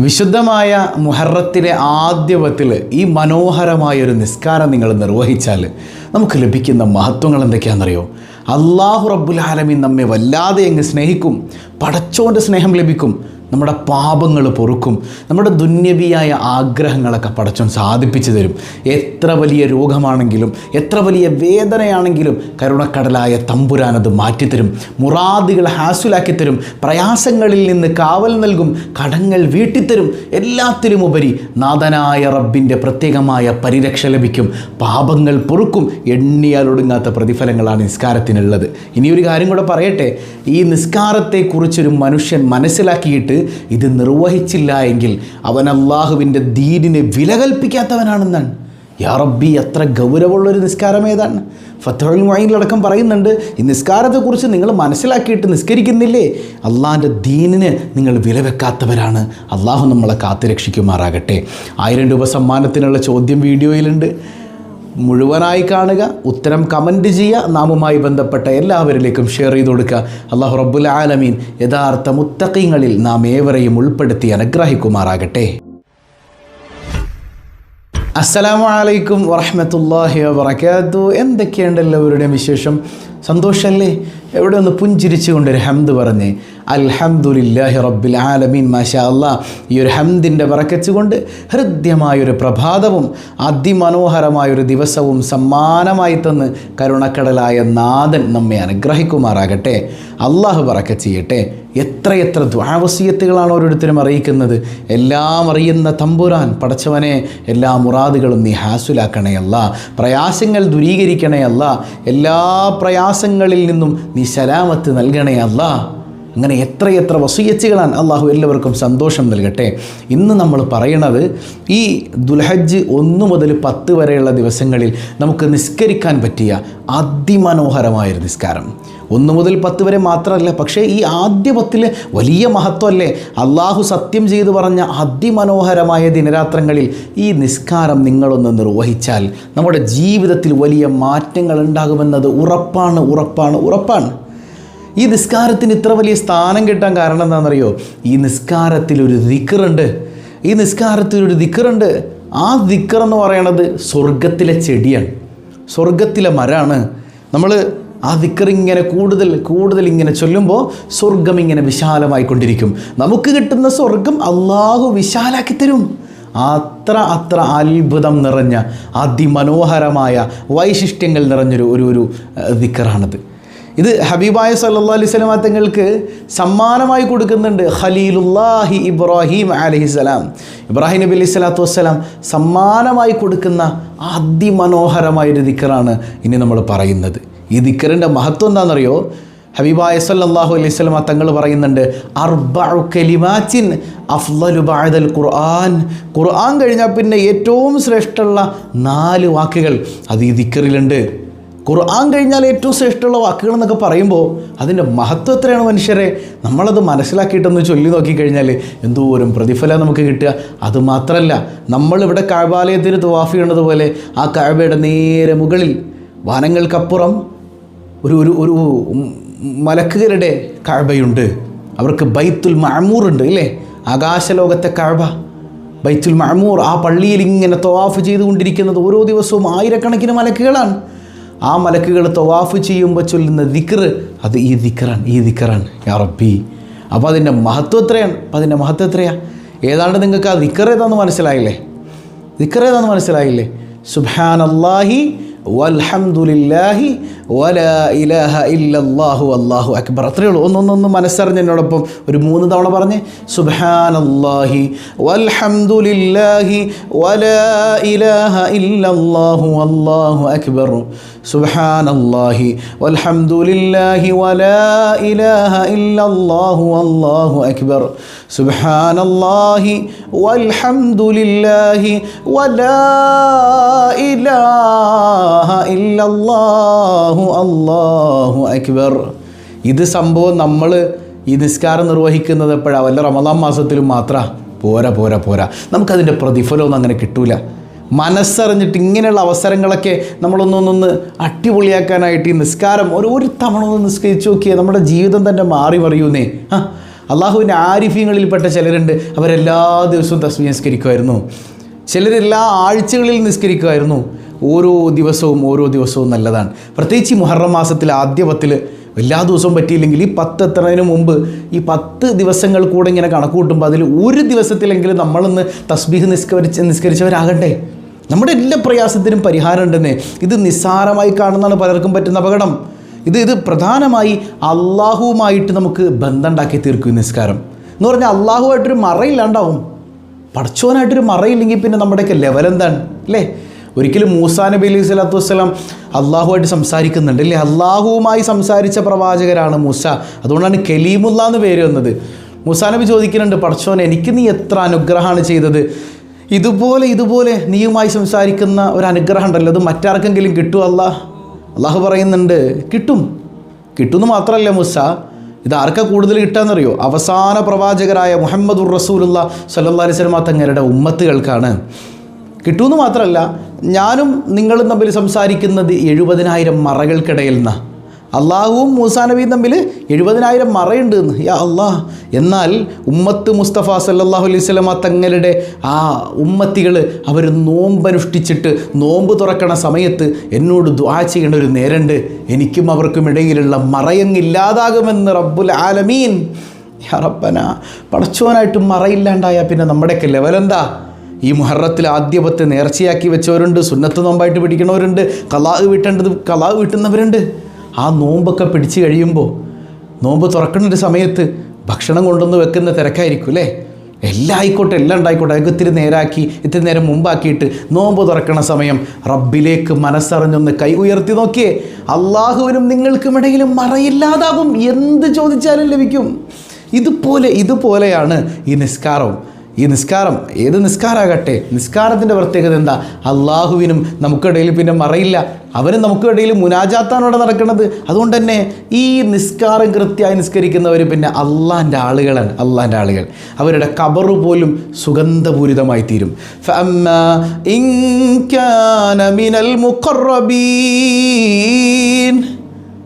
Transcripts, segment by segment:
വിശുദ്ധമായ മുഹറത്തിലെ ആദ്യപത്തിൽ ഈ മനോഹരമായൊരു നിസ്കാരം നിങ്ങൾ നിർവഹിച്ചാൽ നമുക്ക് ലഭിക്കുന്ന മഹത്വങ്ങൾ എന്തൊക്കെയാണെന്നറിയോ? അള്ളാഹു റബ്ബുൽ ആലമീൻ നമ്മെ വല്ലാതെ അങ്ങ് സ്നേഹിക്കും പടച്ചോന്റെ സ്നേഹം ലഭിക്കും. നമ്മുടെ പാപങ്ങൾ പൊറുക്കും. നമ്മുടെ ദുന്യവിയായ ആഗ്രഹങ്ങളൊക്കെ പടച്ചോൻ സാധിപ്പിച്ചു തരും. എത്ര വലിയ രോഗമാണെങ്കിലും എത്ര വലിയ വേദനയാണെങ്കിലും കരുണക്കടലായ തമ്പുരാനത് മാറ്റിത്തരും. മുറാദുകൾ ഹാസുലാക്കി തരും പ്രയാസങ്ങളിൽ നിന്ന് കാവൽ നൽകും. കടങ്ങൾ വീട്ടിത്തരും. എല്ലാത്തിലും ഉപരി നാഥനായ റബ്ബിന്റെ പ്രത്യേകമായ പരിരക്ഷ ലഭിക്കും. പാപങ്ങൾ പൊറുക്കും. എണ്ണിയാൽ ഒടുങ്ങാത്ത പ്രതിഫലങ്ങളാണ് നിസ്കാരത്തിനുള്ളത്. ഇനിയൊരു കാര്യം കൂടെ പറയട്ടെ. ഈ നിസ്കാരത്തെക്കുറിച്ചൊരു മനുഷ്യൻ മനസ്സിലാക്കിയിട്ട് ഇത് നിർവഹിച്ചില്ല എങ്കിൽ അവൻ അള്ളാഹുവിന്റെ ദീനിനെ വില കൽപ്പിക്കാത്തവനാണെന്നാണ് യാ റബ്ബി എത്ര ഗൗരവമുള്ളൊരു നിസ്കാരം ഏതാണ്? ഫത്തുൽ മൊയിലടക്കം പറയുന്നുണ്ട് ഈ നിസ്കാരത്തെക്കുറിച്ച് നിങ്ങൾ മനസ്സിലാക്കിയിട്ട് നിസ്കരിക്കുന്നില്ലേ? അള്ളാഹിന്റെ ദീനിന് നിങ്ങൾ വില വെക്കാത്തവരാണ് അള്ളാഹു നമ്മളെ കാത്തുരക്ഷിക്കുമാറാകട്ടെ. ആയിരം രൂപ സമ്മാനത്തിനുള്ള ചോദ്യം വീഡിയോയിലുണ്ട്. മുഴുവനായി കാണുക ഉത്തരം കമന്റ് ചെയ്യുക നാമുമായി ബന്ധപ്പെട്ട എല്ലാവരിലേക്കും ഷെയർ ചെയ്ത് കൊടുക്കുക. അള്ളാഹു റബ്ബുൽ ആലമീൻ യഥാർത്ഥ മുത്തക്കിങ്ങളിൽ നാം ഏവരെയും ഉൾപ്പെടുത്തി അനുഗ്രഹിക്കുമാറാകട്ടെ. അസ്സലാമു അലൈക്കും വറഹമത്തല്ലാഹി വബർക്കാത്തു എന്തൊക്കെയുണ്ട് എല്ലാവരുടെയും വിശേഷം? സന്തോഷമല്ലേ എവിടെ ഒന്ന് പുഞ്ചിരിച്ചുകൊണ്ട് ഒരു ഹംദ് പറഞ്ഞ് അൽഹംദുലില്ലാഹി റബ്ബിൽ ആലമീൻ മാഷാ അല്ലാ ഈ ഒരു ഹംദിന്റെ പറക്കച്ചുകൊണ്ട് ഹൃദ്യമായൊരു പ്രഭാതവും അതിമനോഹരമായൊരു ദിവസവും സമ്മാനമായി തന്ന് കരുണക്കടലായ നാഥൻ നമ്മെ അനുഗ്രഹിക്കുമാറാകട്ടെ. അള്ളാഹു പറക്ക ചെയ്യട്ടെ. എത്രയെത്ര ദ്വാവസീയത്തുകളാണ് ഓരോരുത്തരും അറിയിക്കുന്നത്. എല്ലാം അറിയുന്ന തമ്പുരാൻ പടച്ചവനെ എല്ലാ മുറാദുകളും നീ ഹാസുലാക്കണേ അല്ല. പ്രയാസങ്ങൾ ദൂരീകരിക്കണേ അല്ല. എല്ലാ പ്രയാസങ്ങളിൽ നിന്നും നീ സലാമത്ത് നൽകണേ അല്ല. അങ്ങനെ എത്രയെത്ര വസൂയച്ചുകളാണ് അള്ളാഹു എല്ലാവർക്കും സന്തോഷം നൽകട്ടെ. ഇന്ന് നമ്മൾ പറയണത് ഈ ദുൽഹജ്ജ് ഒന്ന് മുതൽ പത്ത് വരെയുള്ള ദിവസങ്ങളിൽ നമുക്ക് നിസ്കരിക്കാൻ പറ്റിയ അതിമനോഹരമായൊരു നിസ്കാരം. ഒന്ന് മുതൽ പത്ത് വരെ മാത്രമല്ല പക്ഷേ ഈ ആദ്യ പത്തിലെ വലിയ മഹത്വമല്ലേ? അള്ളാഹു സത്യം ചെയ്തു പറഞ്ഞ അതിമനോഹരമായ ദിനരാത്രങ്ങളിൽ ഈ നിസ്കാരം നിങ്ങളൊന്ന് നിർവഹിച്ചാൽ നമ്മുടെ ജീവിതത്തിൽ വലിയ മാറ്റങ്ങൾ ഉണ്ടാകുമെന്നത് ഉറപ്പാണ് ഉറപ്പാണ് ഉറപ്പാണ്. ഈ നിസ്കാരത്തിന് ഇത്ര വലിയ സ്ഥാനം കിട്ടാൻ കാരണം എന്താണെന്നറിയോ? ഈ നിസ്കാരത്തിൽ ഒരു ദിക്കറുണ്ട് ഈ നിസ്കാരത്തിൽ ഒരു ദിക്കറുണ്ട് ആ ദിക്കർ എന്ന് പറയണത് സ്വർഗത്തിലെ ചെടിയാണ്. സ്വർഗത്തിലെ മരമാണ് നമ്മൾ ആ ദിക്കറിങ്ങനെ കൂടുതൽ കൂടുതൽ ഇങ്ങനെ ചൊല്ലുമ്പോൾ സ്വർഗം ഇങ്ങനെ വിശാലമായിക്കൊണ്ടിരിക്കും. നമുക്ക് കിട്ടുന്ന സ്വർഗം അള്ളാഹു വിശാലാക്കി തരും. അത്ര അത്ര അത്ഭുതം നിറഞ്ഞ അതിമനോഹരമായ വൈശിഷ്ട്യങ്ങൾ നിറഞ്ഞൊരു ഒരു ഒരു ദിക്കറാണത്. ഇത് ഹബീബായ സല്ലാ അലൈഹി സ്വലാം തങ്ങൾക്ക് സമ്മാനമായി കൊടുക്കുന്നുണ്ട്. ഖലീലുല്ലാഹി ഇബ്രാഹിം അലഹിസ്സലാം ഇബ്രാഹിം നബി അലൈഹി സ്വലാത്തു വസ്സലാം സമ്മാനമായി കൊടുക്കുന്ന അതിമനോഹരമായൊരു ദിക്കറാണ് ഇനി നമ്മൾ പറയുന്നത്. ഈ ദിക്കറിന്റെ മഹത്വം എന്താണെന്നറിയോ? ഹബീബായ സല്ലല്ലാഹു അലൈഹി തങ്ങൾ പറയുന്നുണ്ട് അർബഉ കലിമാത്തിൻ അഫ്ളലു ബഅദൽ ഖുർആൻ. ഖുർആൻ കഴിഞ്ഞാൽ പിന്നെ ഏറ്റവും ശ്രേഷ്ഠമുള്ള നാല് വാക്കുകൾ അത് ഈ ദിക്കറിലുണ്ട്. ഖുർആൻ കഴിഞ്ഞാൽ ഏറ്റവും ശ്രേഷ്ഠമുള്ള വാക്കുകൾ എന്നൊക്കെ പറയുമ്പോൾ അതിന്റെ മഹത്വം എത്രയാണ് മനുഷ്യരെ? നമ്മളത് മനസ്സിലാക്കിയിട്ടൊന്ന് ചൊല്ലി നോക്കിക്കഴിഞ്ഞാൽ എന്തോരം പ്രതിഫലം നമുക്ക് കിട്ടുക. അതുമാത്രമല്ല നമ്മളിവിടെ കാഴ്ബാലയത്തിന് തുവാഫ് ചെയ്യണതുപോലെ ആ കാഴ്ബയുടെ നേരെ മുകളിൽ വാനങ്ങൾക്കപ്പുറം ഒരു ഒരു ഒരു മലക്കുകളുടെ കഴബയുണ്ട്. അവർക്ക് ബൈത്തുൽ മഴമൂറുണ്ട് ഇല്ലേ? ആകാശലോകത്തെ കഴബ. ബൈത്തുൽ മഴമൂർ ആ പള്ളിയിൽ ഇങ്ങനെ തവാഫ് ചെയ്തുകൊണ്ടിരിക്കുന്നത് ഓരോ ദിവസവും ആയിരക്കണക്കിന് മലക്കുകളാണ്. ആ മലക്കുകൾ തവാഫ് ചെയ്യുമ്പോൾ ചൊല്ലുന്ന ദിക്കർ അത് ഈ ദിക്കറാണ് ഈ ദിക്കറാണ് യാ റബ്ബി. അപ്പോൾ അതിന്റെ മഹത്വം എത്രയാണ്? അപ്പോൾ അതിന്റെ മഹത്വം എത്രയാണ് ഏതാണ്ട് നിങ്ങൾക്ക് ആ ദിക്കർ ഏതാണെന്ന് മനസ്സിലായില്ലേ? ദിക്കർ ഏതാണെന്ന് മനസ്സിലായില്ലേ? സുബാനല്ലാഹി വൽഹംദുലില്ലാഹി വലാ ഇലാഹ ഇല്ലല്ലാഹു അല്ലാഹു അക്ബർ. അത്രയേ ഉള്ളൂ. ഒന്നൊന്നൊന്ന് മനസ്സറിഞ്ഞ് എന്നോടൊപ്പം ഒരു മൂന്ന് തവണ പറഞ്ഞ് സുബ്ഹാനല്ലാഹി വൽഹംദുലില്ലാഹി വലാ ഇലാഹ ഇല്ലല്ലാഹു അല്ലാഹു അക്ബർ. സുബ്ഹാനല്ലാഹി വൽഹംദുലില്ലാഹി വലാ ഇലാഹ ഇല്ലല്ലാഹു അല്ലാഹു അക്ബർ. സുബ്ഹാനല്ലാഹി വൽഹംദുലില്ലാഹി വലാ ഇലാഹ ഇല്ലല്ലാഹു അല്ലാഹു അക്ബർ. ഇത് സംഭവം നമ്മൾ ഈ നിസ്കാരം നിർവഹിക്കുന്നത് എപ്പോഴാണ് വല്ല റമദാൻ മാസത്തിലും മാത്രം? പോരാ പോരാ പോരാ. നമുക്കതിന്റെ പ്രതിഫലമൊന്നും അങ്ങനെ കിട്ടൂല. മനസ്സറിഞ്ഞിട്ട് ഇങ്ങനെയുള്ള അവസരങ്ങളൊക്കെ നമ്മളൊന്നൊന്നൊന്ന് അടിപൊളിയാക്കാനായിട്ട് ഈ നിസ്കാരം ഒരു ഒരു തവണ ഒന്ന് നിസ്കരിച്ച് നോക്കിയാൽ നമ്മുടെ ജീവിതം തന്നെ മാറി മറിയൂന്നേ. ആ അള്ളാഹുവിന്റെ ആരിഫ്യങ്ങളിൽപ്പെട്ട ചിലരുണ്ട്. അവരെല്ലാ ദിവസവും തസ്മി നിസ്കരിക്കുമായിരുന്നു. ചിലരെല്ലാ ആഴ്ചകളിൽ നിസ്കരിക്കുമായിരുന്നു. ഓരോ ദിവസവും ഓരോ ദിവസവും നല്ലതാണ്. പ്രത്യേകിച്ച് മുഹറം മാസത്തിൽ ആദ്യ പത്തിൽ എല്ലാ ദിവസവും പറ്റിയില്ലെങ്കിൽ ഈ പത്ത് എത്തുന്നതിന് മുമ്പ് ഈ പത്ത് ദിവസങ്ങൾ കൂടെ ഇങ്ങനെ കണക്ക് കൂട്ടുമ്പോൾ അതിൽ ഒരു ദിവസത്തിലെങ്കിലും നമ്മളിന്ന് തസ്ബീഹ് നിസ്കരിച്ച് നിസ്കരിച്ചവരാകട്ടെ നമ്മുടെ എല്ലാ പ്രയാസത്തിനും പരിഹാരം ഉണ്ടെന്നെ. ഇത് നിസ്സാരമായി കാണുന്നതാണ് പലർക്കും പറ്റുന്ന അപകടം. ഇത് ഇത് പ്രധാനമായി അള്ളാഹുവുമായിട്ട് നമുക്ക് ബന്ധം ഉണ്ടാക്കി തീർക്കും നിസ്കാരം. എന്ന് പറഞ്ഞാൽ അള്ളാഹുവായിട്ടൊരു മറയില്ലാണ്ടാവും. പഠിച്ചവനായിട്ടൊരു മറയില്ലെങ്കിൽ പിന്നെ നമ്മുടെയൊക്കെ ലെവൽ എന്താണ്? അല്ലേ? ഒരിക്കലും മൂസാ നബി അലൈഹി സ്വലാത്തു വസ്സലാം അള്ളാഹുമായിട്ട് സംസാരിക്കുന്നുണ്ട് അല്ലേ? അള്ളാഹുവുമായി സംസാരിച്ച പ്രവാചകരാണ് മൂസ. അതുകൊണ്ടാണ് കലീമുല്ല എന്ന് പേര് വന്നത്. മൂസാ നബി ചോദിക്കുന്നുണ്ട് പടച്ചോൻ എനിക്ക് നീ എത്ര അനുഗ്രഹമാണ് ചെയ്തത്? ഇതുപോലെ ഇതുപോലെ നീയുമായി സംസാരിക്കുന്ന ഒരു അനുഗ്രഹം ഉണ്ടല്ലോ. അത് മറ്റാർക്കെങ്കിലും കിട്ടുമോ അല്ലാ? അള്ളാഹു പറയുന്നുണ്ട് കിട്ടും. കിട്ടുമെന്ന് മാത്രമല്ല മുസ ഇത് ആർക്കാ കൂടുതൽ കിട്ടാന്നറിയോ? അവസാന പ്രവാചകരായ മുഹമ്മദുർ റസൂലുള്ള സല്ലാ അലൈഹി വസല്ലമ തങ്ങളുടെ ഉമ്മത്തുകൾക്കാണ്. കിട്ടുമെന്ന് മാത്രമല്ല ഞാനും നിങ്ങളും തമ്മിൽ സംസാരിക്കുന്നത് എഴുപതിനായിരം മറകൾക്കിടയിൽ നിന്നാണ് അള്ളാഹുവും മൂസാ നബിയും തമ്മിൽ എഴുപതിനായിരം മറയുണ്ട് എന്ന്. യാ അള്ളാഹ്. എന്നാൽ ഉമ്മത്ത് മുസ്തഫ സല്ലാഹു അലൈഹി സ്വലമ തങ്ങളുടെ ആ ഉമ്മത്തികൾ അവർ നോമ്പനുഷ്ഠിച്ചിട്ട് നോമ്പ് തുറക്കണ സമയത്ത് എന്നോട് ദ്വാ ചെയ്യേണ്ട ഒരു നേരമുണ്ട്. എനിക്കും അവർക്കും ഇടയിലുള്ള മറയങ്ങില്ലാതാകുമെന്ന് റബ്ബുൽ ആലമീൻ. റബ്ബന പടച്ചോനായിട്ട് മറയില്ലാണ്ടായാൽ പിന്നെ നമ്മുടെയൊക്കെ ലെവലെന്താ ഈ മുഹറത്തിൽ ആദ്യ പത്ത് നേർച്ചയാക്കി വെച്ചവരുണ്ട് സുന്നത്ത് നോമ്പായിട്ട് പിടിക്കണവരുണ്ട് കലാഹ് വീട്ടേണ്ടത് കലാഹ് വീട്ടുന്നവരുണ്ട്. ആ നോമ്പൊക്കെ പിടിച്ചു കഴിയുമ്പോൾ നോമ്പ് തുറക്കുന്ന ഒരു സമയത്ത് ഭക്ഷണം കൊണ്ടുവന്ന് വെക്കുന്ന തിരക്കായിരിക്കും അല്ലേ? എല്ലാം ആയിക്കോട്ടെ എല്ലാം ഉണ്ടായിക്കോട്ടെ. അതൊക്കെ ഇത്തിരി നേരാക്കി ഇത്തിരി നേരം മുമ്പാക്കിയിട്ട് നോമ്പ് തുറക്കണ സമയം റബ്ബിലേക്ക് മനസ്സറിഞ്ഞൊന്ന് കൈ ഉയർത്തി നോക്കിയേ. അള്ളാഹുവിനും നിങ്ങൾക്കും ഇടയിലും മറയില്ലാതാകും. എന്ത് ചോദിച്ചാലും ലഭിക്കും. ഇതുപോലെ ഇതുപോലെയാണ് ഈ നിസ്കാരവും. ഈ നിസ്കാരം ഏത് നിസ്കാരാകട്ടെ? നിസ്കാരത്തിന്റെ പ്രത്യേകത എന്താ? അള്ളാഹുവിനും നമുക്കിടയിൽ പിന്നെ മറയില്ല. അവനും നമുക്കിടയിൽ മുനാജാത്താനോടെ നടക്കുന്നത്. അതുകൊണ്ട് തന്നെ ഈ നിസ്കാരം കൃത്യമായി നിസ്കരിക്കുന്നവർ പിന്നെ അള്ളാന്റെ ആളുകളാണ്. അള്ളാന്റെ ആളുകൾ. അവരുടെ കബറ് പോലും സുഗന്ധപൂരിതമായി തീരും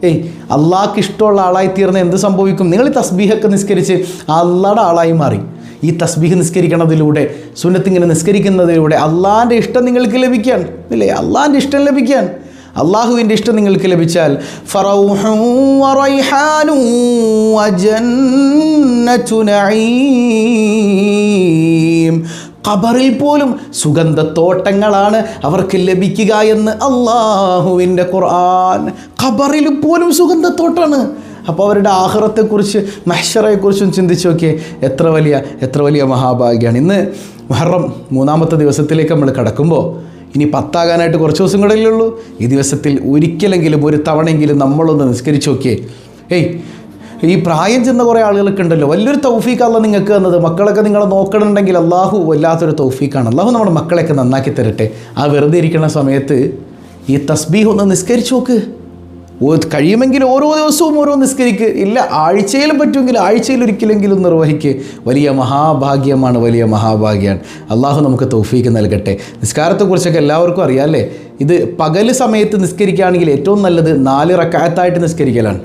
ഏയ് അള്ളാഹ്ക്ക് ഇഷ്ടമുള്ള ആളായി തീർന്ന എന്ത് സംഭവിക്കും? നിങ്ങൾ തസ്ബീഹൊക്കെ നിസ്കരിച്ച് അള്ളാടെ ആളായി മാറി. ഈ തസ്ബീഹ് നിസ്കരിക്കണതിലൂടെ സുന്നത്തിങ്ങനെ നിസ്കരിക്കുന്നതിലൂടെ അള്ളാഹിന്റെ ഇഷ്ടം നിങ്ങൾക്ക് ലഭിക്കാൻ ഇല്ലേ? അള്ളാഹിന്റെ ഇഷ്ടം ലഭിക്കാൻ. അള്ളാഹുവിന്റെ ഇഷ്ടം നിങ്ങൾക്ക് ലഭിച്ചാൽ ഖബറിൽ പോലും സുഗന്ധത്തോട്ടങ്ങളാണ് അവർക്ക് ലഭിക്കുക എന്ന് അള്ളാഹുവിന്റെ ഖുർആൻ. ഖബറിൽ പോലും സുഗന്ധത്തോട്ടാണ്. അപ്പോൾ അവരുടെ ആഹ്റത്തെക്കുറിച്ച് മഹ്ഷറയെക്കുറിച്ചും ചിന്തിച്ച് നോക്കിയേ എത്ര വലിയ എത്ര വലിയ മഹാഭാഗ്യമാണ് ഇന്ന് മുഹറം മൂന്നാമത്തെ ദിവസത്തിലേക്ക് നമ്മൾ കടക്കുമ്പോൾ ഇനി പത്താകാനായിട്ട് കുറച്ച് ദിവസം കൂടെ ഉള്ളൂ. ഈ ദിവസത്തിൽ ഒരിക്കലെങ്കിലും ഒരു തവണയെങ്കിലും നമ്മളൊന്ന് നിസ്കരിച്ച് നോക്കിയേ. ഏയ് ഈ പ്രായം ചെന്ന കുറേ ആളുകളൊക്കെ ഉണ്ടല്ലോ. വലിയൊരു തൗഫീഖാണല്ലോ നിങ്ങൾക്ക് തന്നത്. മക്കളൊക്കെ നിങ്ങളെ നോക്കണമെന്നുണ്ടെങ്കിൽ അള്ളാഹു വല്ലാത്തൊരു തൗഫീഖാണ്. അള്ളാഹു നമ്മുടെ മക്കളെയൊക്കെ നന്നാക്കി തരട്ടെ. ആ വെറുതെ ഇരിക്കുന്ന സമയത്ത് ഈ തസ്ബീഹ് ഒന്ന് നിസ്കരിച്ച് നോക്ക്. കഴിയുമെങ്കിൽ ഓരോ ദിവസവും ഓരോ നിസ്കരിക്ക്. ഇല്ല ആഴ്ചയിലും പറ്റുമെങ്കിൽ ആഴ്ചയിൽ ഒരിക്കലെങ്കിലും നിർവഹിക്ക്. വലിയ മഹാഭാഗ്യമാണ് വലിയ മഹാഭാഗ്യമാണ് അള്ളാഹു നമുക്ക് തൗഫീക്ക് നൽകട്ടെ. നിസ്കാരത്തെക്കുറിച്ചൊക്കെ എല്ലാവർക്കും അറിയാമല്ലേ ഇത് പകൽ സമയത്ത് നിസ്കരിക്കുകയാണെങ്കിൽ ഏറ്റവും നല്ലത് നാല് റക്കായത്തായിട്ട് നിസ്കരിക്കലാണ്.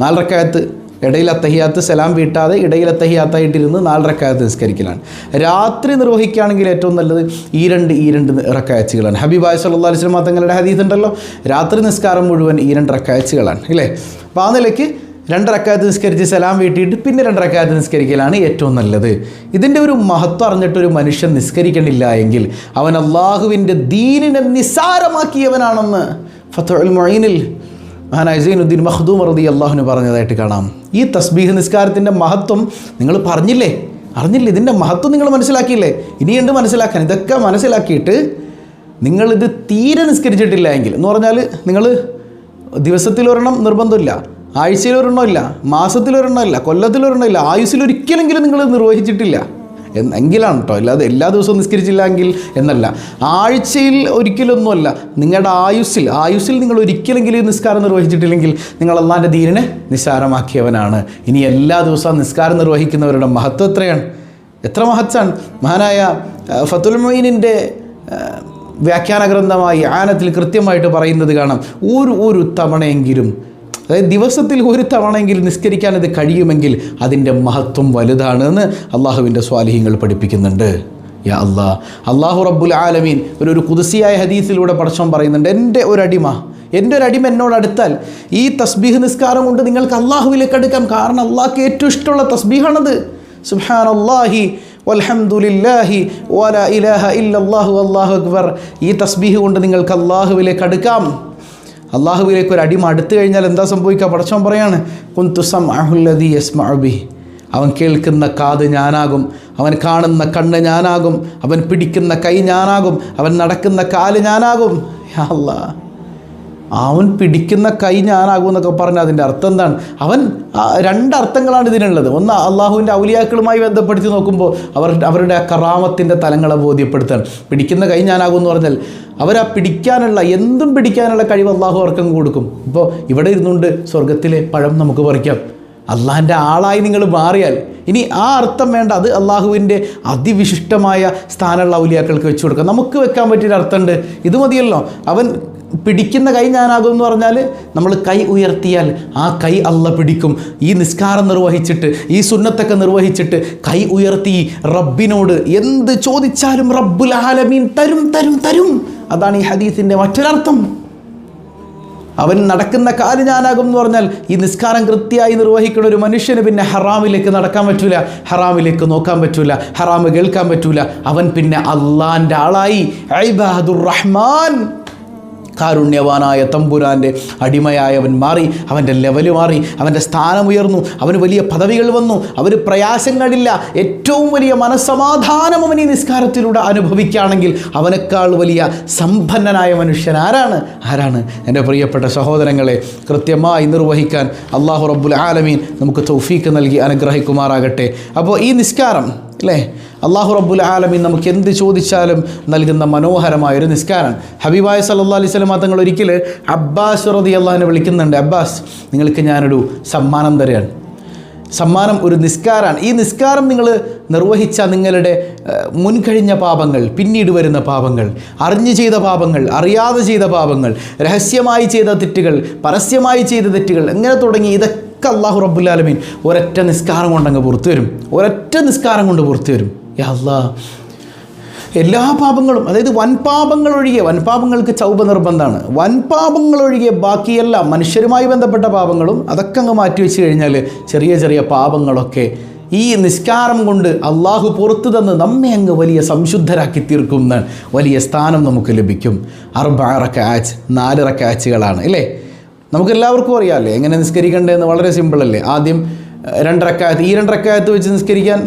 നാല് റക്കായത്ത് ഇടയിൽ അത്തഹിയാത്ത് സലാം വീട്ടാതെ ഇടയിൽ അത്തഹിയാത്തായിട്ടിരുന്ന് നാല് റക്കായത്ത് നിസ്കരിക്കലാണ്. രാത്രി നിർവഹിക്കുകയാണെങ്കിൽ ഏറ്റവും നല്ലത് ഈ രണ്ട് ഈ രണ്ട് റക്കായച്ചുകളാണ് ഹബീബായ് സല്ലാ അലിസ്ലാം തങ്ങളുടെ ഹദീസ് ഉണ്ടല്ലോ? രാത്രി നിസ്കാരം മുഴുവൻ ഈ രണ്ട് റക്കായച്ചുകളാണ് ഇല്ലേ അപ്പോൾ ആ നിലയ്ക്ക് രണ്ട് റക്കായത്ത് നിസ്കരിച്ച് സലാം വീട്ടിയിട്ട് പിന്നെ രണ്ട് റക്കായത്ത് നിസ്കരിക്കലാണ് ഏറ്റവും നല്ലത്. ഇതിന്റെ ഒരു മഹത്വം അറിഞ്ഞിട്ടൊരു മനുഷ്യൻ നിസ്കരിക്കണില്ല എങ്കിൽ അവൻ അള്ളാഹുവിന്റെ ദീനിനെ നിസ്സാരമാക്കിയവനാണെന്ന്. ഫത്തുൽ മൊയ്നിൽ മഹാനായ സൈനുദ്ദീൻ മഖ്ദൂം റതി അള്ളാഹുന് പറഞ്ഞതായിട്ട് കാണാം. ഈ തസ്ബീഹ് നിസ്കാരത്തിന്റെ മഹത്വം നിങ്ങൾ പറഞ്ഞില്ലേ? അറിഞ്ഞില്ലേ? ഇതിന്റെ മഹത്വം നിങ്ങൾ മനസ്സിലാക്കിയില്ലേ? ഇനിയുണ്ട് മനസ്സിലാക്കാൻ? ഇതൊക്കെ മനസ്സിലാക്കിയിട്ട് നിങ്ങളിത് തീരെ നിസ്കരിച്ചിട്ടില്ല എങ്കിൽ എന്ന് പറഞ്ഞാൽ നിങ്ങൾ ദിവസത്തിലൊരെണ്ണം നിർബന്ധമില്ല. ആഴ്ചയിൽ ഒരെണ്ണം ഇല്ല. മാസത്തിൽ ഒരെണ്ണം ഇല്ല. കൊല്ലത്തിൽ ഒരെണ്ണം ഇല്ല. ആയുസ്സിൽ ഒരിക്കലെങ്കിലും നിങ്ങൾ നിർവഹിച്ചിട്ടില്ല. എന്നെങ്കിലാണ് കേട്ടോ അല്ലാതെ എല്ലാ ദിവസവും നിസ്കരിച്ചില്ലെങ്കിൽ എന്നല്ല. ആഴ്ചയിൽ ഒരിക്കലൊന്നുമല്ല. നിങ്ങളുടെ ആയുസ്സിൽ ആയുസ്സിൽ നിങ്ങൾ ഒരിക്കലെങ്കിലും നിസ്കാരം നിർവഹിച്ചിട്ടില്ലെങ്കിൽ നിങ്ങൾ അള്ളാന്റെ ദീനിനെ നിസ്സാരമാക്കിയവനാണ്. ഇനി എല്ലാ ദിവസവും നിസ്കാരം നിർവഹിക്കുന്നവരുടെ മഹത്വം എത്രയാണ്? എത്ര മഹത്താണ് മഹാനായ ഫത്തുൽ മൊയ്നിന്റെ വ്യാഖ്യാന ഗ്രന്ഥമായി ആനത്തിൽ കൃത്യമായിട്ട് പറയുന്നത് കാണാം. ഒരു ഒരു തവണയെങ്കിലും അതായത് ദിവസത്തിൽ ഒരു തവണയെങ്കിലും നിസ്കരിക്കാൻ ഇത് കഴിയുമെങ്കിൽ അതിന്റെ മഹത്വം വലുതാണ് എന്ന് അള്ളാഹുവിന്റെ സ്വാലിഹ്യങ്ങൾ പഠിപ്പിക്കുന്നുണ്ട്. യാ അള്ളാ അള്ളാഹു റബ്ബുൽ ആലമീൻ ഒരു ഒരു കുതിസിയായ ഹദീസിലൂടെ പടച്ചോൻ പറയുന്നുണ്ട് എന്റെ ഒരു അടിമ എന്റെ ഒരു അടിമ എന്നോട് അടുത്താൽ ഈ തസ്ബീഹ് നിസ്കാരം കൊണ്ട് നിങ്ങൾക്ക് അള്ളാഹുവിലേക്ക് അടുക്കാം. കാരണം അള്ളാഹ്ക്ക് ഏറ്റവും ഇഷ്ടമുള്ള തസ്ബീഹാണത്. സുഹാൻ അള്ളാഹി വൽഹംദുലില്ലാഹി വല ഇലാഹ ഇല്ലല്ലാഹു അല്ലാഹു അക്ബർ. ഈ തസ്ബീഹ് കൊണ്ട് നിങ്ങൾക്ക് അള്ളാഹുവിലേക്ക് അടുക്കാം. അള്ളാഹുവിലേക്ക് ഒരു അടിമ അടുത്തു കഴിഞ്ഞാൽ എന്താ സംഭവിക്കുക? പടച്ചോൻ പറയാണ് കുന്തുസം അഹുല്ലദി യസ്മഅബി അവൻ കേൾക്കുന്ന കാത് ഞാനാകും അവൻ കാണുന്ന കണ്ണ് ഞാനാകും അവൻ പിടിക്കുന്ന കൈ ഞാനാകും അവൻ നടക്കുന്ന കാൽ ഞാനാകും. അല്ലാ അവൻ പിടിക്കുന്ന കൈ ഞാനാകും എന്നൊക്കെ പറഞ്ഞ അതിന്റെ അർത്ഥം എന്താണ്? അവൻ രണ്ട് രണ്ടർത്ഥങ്ങളാണ് ഇതിനുള്ളത്. ഒന്ന് അള്ളാഹുവിന്റെ ഔലിയാക്കളുമായി ബന്ധപ്പെടുത്തി നോക്കുമ്പോൾ അവർ അവരുടെ ആ കറാമത്തിന്റെ തലങ്ങളെ ബോധ്യപ്പെടുത്താണ് പിടിക്കുന്ന കൈ ഞാനാകും എന്ന് പറഞ്ഞാൽ അവരാ പിടിക്കാനുള്ള എന്തും പിടിക്കാനുള്ള കഴിവ് അള്ളാഹു അവർക്കും കൊടുക്കും. ഇപ്പോൾ ഇവിടെ ഇരുന്നുകൊണ്ട് സ്വർഗത്തിലെ പഴം നമുക്ക് പറിക്കാം. അള്ളാഹിന്റെ ആളായി നിങ്ങൾ മാറിയാൽ ഇനി ആ അർത്ഥം വേണ്ട. അത് അള്ളാഹുവിന്റെ അതിവിശിഷ്ടമായ സ്ഥാനമുള്ള ഔലിയാക്കൾക്ക് വെച്ചു കൊടുക്കാം. നമുക്ക് വെക്കാൻ പറ്റിയൊരു അർത്ഥമുണ്ട് ഇത് മതിയല്ലോ. അവൻ പിടിക്കുന്ന കൈ ഞാനാകും എന്ന് പറഞ്ഞാൽ നമ്മൾ കൈ ഉയർത്തിയാൽ ആ കൈ അല്ല പിടിക്കും. ഈ നിസ്കാരം നിർവഹിച്ചിട്ട് ഈ സുന്നത്തൊക്കെ നിർവഹിച്ചിട്ട് കൈ ഉയർത്തി റബ്ബിനോട് എന്ത് ചോദിച്ചാലും റബ്ബുൽ ആലമീൻ തരും തരും തരും. അതാണ് ഈ ഹദീസിന്റെ മറ്റൊരർത്ഥം. അവൻ നടക്കുന്ന കാൽ ഞാനാകും എന്ന് പറഞ്ഞാൽ ഈ നിസ്കാരം കൃത്യമായി നിർവഹിക്കുന്ന ഒരു മനുഷ്യന് പിന്നെ ഹറാമിലേക്ക് നടക്കാൻ പറ്റൂല ഹറാമിലേക്ക് നോക്കാൻ പറ്റൂല ഹറാമ് കേൾക്കാൻ പറ്റൂല. അവൻ പിന്നെ അള്ളാന്റെ ആളായി. റഹ്മാൻ കാരുണ്യവാനായ തമ്പുരാന്റെ അടിമയായവൻ മാറി അവന്റെ ലെവൽ മാറി അവന്റെ സ്ഥാനമുയർന്നു അവന് വലിയ പദവികൾ വന്നു അവന് പ്രയാസങ്ങളില്ല. ഏറ്റവും വലിയ മനസ്സമാധാനം അവൻ ഈ നിസ്കാരത്തിലൂടെ അനുഭവിക്കുകയാണെങ്കിൽ അവനേക്കാൾ വലിയ സമ്പന്നനായ മനുഷ്യൻ ആരാണ്? ആരാണ്? എന്റെ പ്രിയപ്പെട്ട സഹോദരങ്ങളെ കൃത്യമായി നിർവഹിക്കാൻ അള്ളാഹു റബ്ബുൽ ആലമീൻ നമുക്ക് തൗഫീക്ക് നൽകി അനുഗ്രഹിക്കുമാറാകട്ടെ. അപ്പോൾ ഈ നിസ്കാരം അല്ലേ? അള്ളാഹു റബ്ബുൽ ആലമീൻ നമുക്ക് എന്ത് ചോദിച്ചാലും നൽകുന്ന മനോഹരമായ ഒരു നിസ്കാരം ഹബീബായ സല്ലാ അലൈഹി സ്വലം തങ്ങൾ ഒരിക്കൽ അബ്ബാസ് റതി അള്ളാഹിനെ വിളിക്കുന്നുണ്ട്. അബ്ബാസ് നിങ്ങൾക്ക് ഞാനൊരു സമ്മാനം തരുകയാണ് സമ്മാനം ഒരു നിസ്കാരമാണ് ഈ നിസ്കാരം നിങ്ങൾ നിർവഹിച്ച നിങ്ങളുടെ മുൻകഴിഞ്ഞ പാപങ്ങൾ പിന്നീട് വരുന്ന പാപങ്ങൾ അറിഞ്ഞു ചെയ്ത പാപങ്ങൾ അറിയാതെ ചെയ്ത പാപങ്ങൾ രഹസ്യമായി ചെയ്ത തെറ്റുകൾ പരസ്യമായി ചെയ്ത തെറ്റുകൾ എങ്ങനെ തുടങ്ങി? ഇതൊക്കെ അള്ളാഹു റബ്ബുല്ലാലമീൻ ഒരൊറ്റ നിസ്കാരം കൊണ്ടങ്ങ് പുറത്തു വരും. ഒരൊറ്റ നിസ്കാരം കൊണ്ട് പുറത്തു വരും. അള്ളാ എല്ലാ പാപങ്ങളും അതായത് വൻപാപങ്ങൾ ഒഴികെ വൻപാപങ്ങൾക്ക് ചൗപ നിർബന്ധമാണ്. വൻപാപങ്ങൾ ഒഴികെ ബാക്കിയെല്ലാം മനുഷ്യരുമായി ബന്ധപ്പെട്ട പാപങ്ങളും അതൊക്കെ അങ്ങ് മാറ്റി വെച്ച് കഴിഞ്ഞാൽ ചെറിയ ചെറിയ പാപങ്ങളൊക്കെ ഈ നിസ്കാരം കൊണ്ട് അള്ളാഹു പുറത്തു തന്ന് നമ്മെ അങ്ങ് വലിയ സംശുദ്ധരാക്കി തീർക്കുന്ന വലിയ സ്ഥാനം നമുക്ക് ലഭിക്കും. അർബ റക്കാച്ച് നാല് റക്കാച്ചുകളാണ് അല്ലേ? നമുക്ക് എല്ലാവർക്കും അറിയാമല്ലേ എങ്ങനെ നിസ്കരിക്കേണ്ടതെന്ന് വളരെ സിമ്പിളല്ലേ ആദ്യം രണ്ടരക്കായത്ത് ഈ രണ്ടരക്കായത്ത് വെച്ച് നിസ്കരിക്കാൻ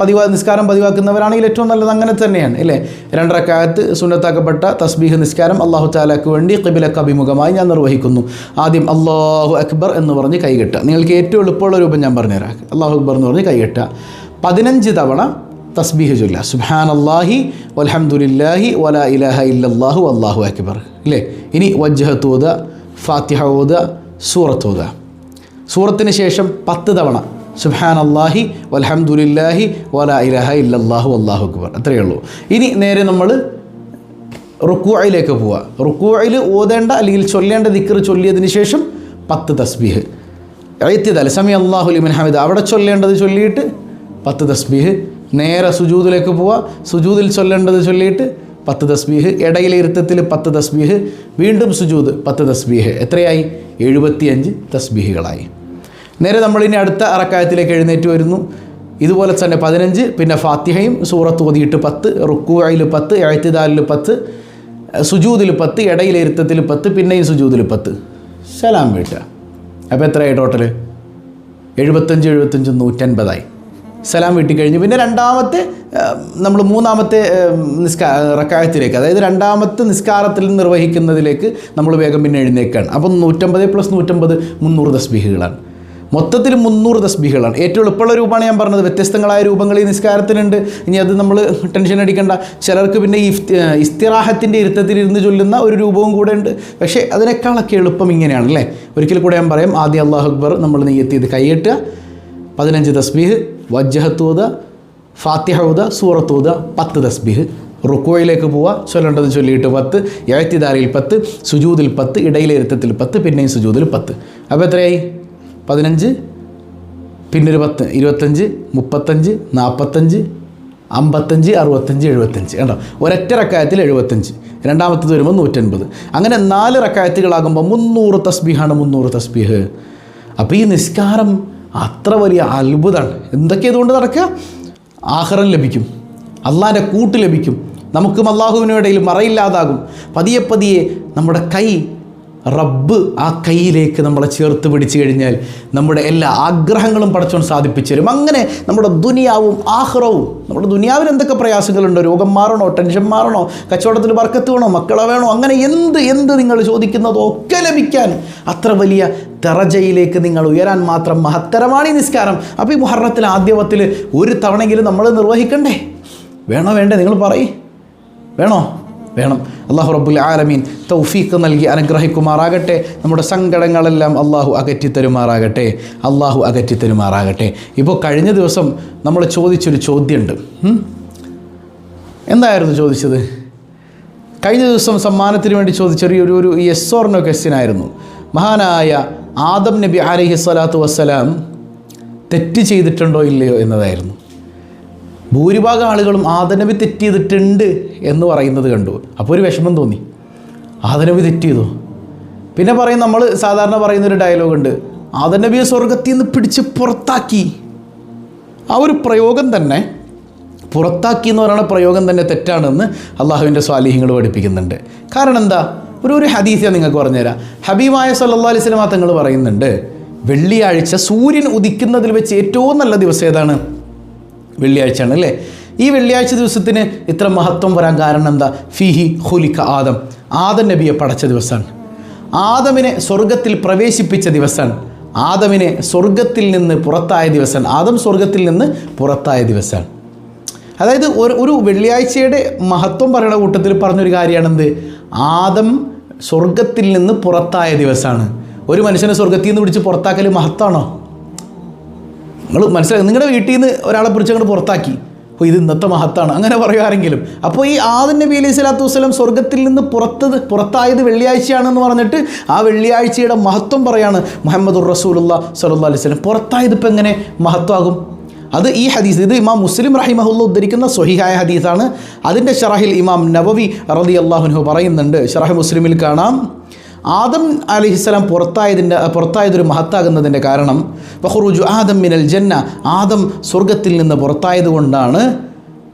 പതിവാ നിസ്കാരം പതിവാക്കുന്നവരാണെങ്കിൽ ഏറ്റവും നല്ലത് അങ്ങനെ തന്നെയാണ് അല്ലേ? രണ്ടരക്കായത്ത് സുന്നത്താക്കപ്പെട്ട തസ്ബീഹ് നിസ്കാരം അള്ളാഹു താലാക്ക് വേണ്ടി കബിലക്ക് അഭിമുഖമായി ഞാൻ നിർവഹിക്കുന്നു. ആദ്യം അള്ളാഹു അക്ബർ എന്ന് പറഞ്ഞ് കൈകെട്ടുക നിങ്ങൾക്ക് ഏറ്റവും എളുപ്പമുള്ള രൂപം ഞാൻ പറഞ്ഞുതരാം. അള്ളാഹു അക്ബർ എന്ന് പറഞ്ഞ് കൈകെട്ടുക പതിനഞ്ച് തവണ തസ്ബീഹ് ചൊല്ല സുഹാൻ അള്ളാഹി വൽഹംദുലില്ലാഹി വല ഇലാഹ ഇല്ലല്ലാഹു അള്ളാഹു അക്ബർ. അല്ലേ ഇനി വജ്ജഹത്ത് ഓതുക ഫാത്തിഹ ഓതുക സൂറത്ത് ഓതുക. സൂറത്തിന് ശേഷം പത്ത് തവണ സുഹാൻ അള്ളാഹി വലഹമുല്ലാഹി വല ഇലഹ ഇല്ലാഹു അള്ളാഹു അക്ബർ. അത്രയേ ഉള്ളൂ. ഇനി നേരെ നമ്മൾ റുക്കുവയിലേക്ക് പോവുക റുക്കുവയിൽ ഓതേണ്ട അല്ലെങ്കിൽ ചൊല്ലേണ്ട ദിക്കർ ചൊല്ലിയതിന് ശേഷം പത്ത് തസ്ബീഹ്. എഴുത്തിയതല്ല സമി അള്ളാഹു ലിമൻ ഹമീദ്. അവിടെ ചൊല്ലേണ്ടത് ചൊല്ലിയിട്ട് പത്ത് തസ്ബീഹ്. നേരെ സുജൂദിലേക്ക് പോവുക സുജൂദിൽ ചൊല്ലേണ്ടത് ചൊല്ലിയിട്ട് പത്ത് തസ്ബീഹ് ഇടയിലെ ഇരുത്തത്തിൽ പത്ത് തസ്ബീഹ് വീണ്ടും സുജൂദ് പത്ത് തസ്ബീഹ്. എത്രയായി? എഴുപത്തിയഞ്ച് തസ്ബീഹുകളായി. നേരെ നമ്മളിനി അടുത്ത അറക്കായത്തിലേക്ക് എഴുന്നേറ്റ് വരുന്നു. ഇതുപോലെ തന്നെ പതിനഞ്ച് പിന്നെ ഫാത്തിഹയും സൂറത്ത് ഓതിയിട്ട് പത്ത് റുക്കുവയിൽ പത്ത് എഴുത്തിദാലിൽ പത്ത് സുജൂതിൽ പത്ത് ഇടയിലെ ഇരുത്തത്തിൽ പത്ത് പിന്നെയും സുജൂതിൽ പത്ത്. സലാം വീട്ടുക. അപ്പോൾ എത്രയായി ടോട്ടൽ എഴുപത്തഞ്ച് എഴുപത്തഞ്ച് നൂറ്റൻപതായി. സലാം വീട്ടിക്കഴിഞ്ഞു. കഴിഞ്ഞ് പിന്നെ രണ്ടാമത്തെ നമ്മൾ മൂന്നാമത്തെ നിസ്കാ റക്കായത്തിലേക്ക് അതായത് രണ്ടാമത്തെ നിസ്കാരത്തിൽ നിർവഹിക്കുന്നതിലേക്ക് നമ്മൾ വേഗം പിന്നെ എഴുന്നേക്കാണ്. അപ്പം നൂറ്റമ്പത് പ്ലസ് നൂറ്റമ്പത് മുന്നൂറ് തസ്ബീഹുകളാണ്. മൊത്തത്തിൽ മുന്നൂറ് തസ്ബീഹുകളാണ്. ഏറ്റവും എളുപ്പമുള്ള രൂപമാണ് ഞാൻ പറഞ്ഞത്. വ്യത്യസ്തങ്ങളായ രൂപങ്ങൾ ഈ നിസ്കാരത്തിനുണ്ട്. ഇനി അത് നമ്മൾ ടെൻഷൻ അടിക്കേണ്ട. ചിലർക്ക് പിന്നെ ഈ ഇസ്തിറാഹത്തിന്റെ ഇരുത്തത്തിൽ ഇരുന്ന് ചൊല്ലുന്ന ഒരു രൂപവും കൂടെ ഉണ്ട്. പക്ഷേ അതിനേക്കാളൊക്കെ എളുപ്പം ഇങ്ങനെയാണ് അല്ലേ ഒരിക്കൽ കൂടെ ഞാൻ പറയാം ആദ്യം അള്ളാഹു അക്ബർ നമ്മൾ നെയ്യത്തി ഇത് കൈയ്യെട്ടുക പതിനഞ്ച് തസ്ബീഹ് വജ്ജഹത്തൂത ഫാത്തിഹൂത സൂറത്തൂത പത്ത് തസ്ബീഹ്. റുക്കോയിലേക്ക് പോവുക ചൊല്ലേണ്ടത് ചൊല്ലിയിട്ട് പത്ത് എഴുത്തിദാരിയിൽ പത്ത് സുജൂതിൽ പത്ത് ഇടയിലെ ഇരുത്തത്തിൽ പത്ത് പിന്നെയും സുജൂതിൽ പത്ത്. അപ്പോൾ എത്രയായി? പതിനഞ്ച് പിന്നൊരു പത്ത് ഇരുപത്തഞ്ച് മുപ്പത്തഞ്ച് നാൽപ്പത്തഞ്ച് അമ്പത്തഞ്ച് അറുപത്തഞ്ച് എഴുപത്തഞ്ച്. കണ്ടോ? ഒരൊറ്റ റക്കായത്തിൽ എഴുപത്തഞ്ച്. രണ്ടാമത്തത് വരുമ്പോൾ നൂറ്റൻപത്. അങ്ങനെ നാല് റക്കായത്തുകളാകുമ്പോൾ മുന്നൂറ് തസ്ബീഹാണ് മുന്നൂറ് തസ്ബീഹ്. അപ്പോൾ ഈ നിസ്കാരം അത്ര വലിയ അത്ഭുതമാണ്. എന്തൊക്കെ ഇതുകൊണ്ട് നടക്കുക? ആഹ്റം ലഭിക്കും. അള്ളാന്റെ കൂട്ട് ലഭിക്കും. നമുക്കും അള്ളാഹുവിനും ഇടയിൽ മറയില്ലാതാകും. പതിയെ പതിയെ നമ്മുടെ കൈ റബ്ബ് ആ കൈയിലേക്ക് നമ്മളെ ചേർത്ത് പിടിച്ചു കഴിഞ്ഞാൽ നമ്മുടെ എല്ലാ ആഗ്രഹങ്ങളും പടച്ചോൻ സാധിപ്പിച്ചു തരും. അങ്ങനെ നമ്മുടെ ദുനിയാവും ആഹ്റവും നമ്മുടെ ദുനിയാവിന് എന്തൊക്കെ പ്രയാസങ്ങളുണ്ടോ? രോഗം മാറണോ? ടെൻഷൻ മാറണോ? കച്ചവടത്തിൽ വർക്കത്ത് വേണോ? മക്കളെ വേണോ? അങ്ങനെ എന്ത് എന്ത് നിങ്ങൾ ചോദിക്കുന്നതോ ഒക്കെ ലഭിക്കാൻ അത്ര വലിയ തെറജയിലേക്ക് നിങ്ങൾ ഉയരാൻ മാത്രം മഹത്തരമാണ് ഈ നിസ്കാരം. അപ്പോൾ ഈ മുഹറത്തിൽ ആദ്യവത്തിൽ ഒരു തവണയെങ്കിലും നമ്മൾ നിർവഹിക്കണ്ടേ? വേണോ വേണ്ടേ? നിങ്ങൾ പറയും. വേണോ? വേണം. അള്ളാഹു റബ്ബുൽ ആലമീൻ തൗഫീഖ് നൽകി അനുഗ്രഹിക്കുമാറാകട്ടെ. നമ്മുടെ സങ്കടങ്ങളെല്ലാം അള്ളാഹു അകറ്റിത്തരുമാറാകട്ടെ. അള്ളാഹു അകറ്റിത്തരുമാറാകട്ടെ. ഇപ്പോൾ കഴിഞ്ഞ ദിവസം നമ്മൾ ചോദിച്ചൊരു ചോദ്യമുണ്ട്? എന്തായിരുന്നു ചോദിച്ചത്? കഴിഞ്ഞ ദിവസം സമ്മാനത്തിന് വേണ്ടി ചോദിച്ച ഒരു ഒരു yes yes or no question ആയിരുന്നു. മഹാനായ ആദം നബി അലഹി സ്വലാത്തു വസ്സലാം തെറ്റ് ചെയ്തിട്ടുണ്ടോ ഇല്ലയോ എന്നതായിരുന്നു. ഭൂരിഭാഗം ആളുകളും ആദനബി തെറ്റ് ചെയ്തിട്ടുണ്ട് എന്ന് പറയുന്നത് കണ്ടു. അപ്പോൾ ഒരു വിഷമം തോന്നി. ആദനബി തെറ്റ് ചെയ്തോ? പിന്നെ പറയും നമ്മൾ സാധാരണ പറയുന്ന ഒരു ഡയലോഗ് ഉണ്ട്. ആദനബിയെ സ്വർഗത്തിൽ നിന്ന് പിടിച്ച് പുറത്താക്കി. ആ ഒരു പ്രയോഗം തന്നെ പുറത്താക്കി എന്ന് പറയുന്ന പ്രയോഗം തന്നെ തെറ്റാണെന്ന് അള്ളാഹുവിന്റെ സ്വാലിഹ്യങ്ങൾ പഠിപ്പിക്കുന്നുണ്ട്. കാരണം എന്താ? ഒരു ഒരു ഹദീസ് ഞാൻ നിങ്ങൾക്ക് പറഞ്ഞുതരാം. ഹബീബായ സല്ലാ അലൈഹി സ്വലമാ തങ്ങൾ പറയുന്നുണ്ട് വെള്ളിയാഴ്ച സൂര്യൻ ഉദിക്കുന്നതിൽ വെച്ച് ഏറ്റവും നല്ല ദിവസം ഏതാണ്? വെള്ളിയാഴ്ചയാണ് അല്ലേ? ഈ വെള്ളിയാഴ്ച ദിവസത്തിന് ഇത്ര മഹത്വം വരാൻ കാരണം എന്താ? ഫിഹി ഹുലിക്ക ആദം. ആദം നബിയെ പടച്ച ദിവസമാണ്. ആദമിനെ സ്വർഗത്തിൽ പ്രവേശിപ്പിച്ച ദിവസമാണ്. ആദമിനെ സ്വർഗത്തിൽ നിന്ന് പുറത്തായ ദിവസമാണ്. ആദം സ്വർഗത്തിൽ നിന്ന് പുറത്തായ ദിവസമാണ്. അതായത് ഒരു ഒരു വെള്ളിയാഴ്ചയുടെ മഹത്വം പറയുന്ന കൂട്ടത്തിൽ പറഞ്ഞൊരു കാര്യമാണെന്ത്? ആദം സ്വർഗത്തിൽ നിന്ന് പുറത്തായ ദിവസമാണ്. ഒരു മനുഷ്യനെ സ്വർഗത്തിൽ നിന്ന് പിടിച്ച് പുറത്താക്കൽ മഹത്താണോ? നിങ്ങൾ മനസ്സിലായി നിങ്ങളുടെ വീട്ടിൽ നിന്ന് ഒരാളെ പിടിച്ച് അങ്ങോട്ട് പുറത്താക്കി. അപ്പോൾ ഇത് ഇന്നത്തെ മഹത്താണ്. അങ്ങനെ പറയുമാരെങ്കിലും അപ്പോൾ ഈ ആദിൻ നബി അലൈഹി സ്വലാത്തു വസ്സലാം സ്വർഗത്തിൽ നിന്ന് പുറത്തത് പുറത്തായത് വെള്ളിയാഴ്ചയാണെന്ന് പറഞ്ഞിട്ട് ആ വെള്ളിയാഴ്ചയുടെ മഹത്വം പറയാണ് മുഹമ്മദ് റസൂലുള്ള സലഹ് അലൈഹി സ്വലം പുറത്തായത് ഇപ്പം എങ്ങനെ മഹത്വമാകും അത് ഈ ഹദീസ് ഇത് ഇമാം മുസ്ലിം റഹിമഹുല്ല ഉദ്ധരിക്കുന്ന സ്വഹിഹായ ഹദീസാണ്. അതിന്റെ ഷറഹിൽ ഇമാം നബവി റതി അള്ളാഹുനു പറയുന്നുണ്ട്. ഷറഹ് മുസ്ലിമിൽ കാണാം. ആദം അലിഹിസ്സലാം പുറത്തായതിന്റെ പുറത്തായതൊരു മഹത്താകുന്നതിന്റെ കാരണം ബഹുറുജു ആദം മിനൽ ജന്ന ആദം സ്വർഗത്തിൽ നിന്ന് പുറത്തായതുകൊണ്ടാണ്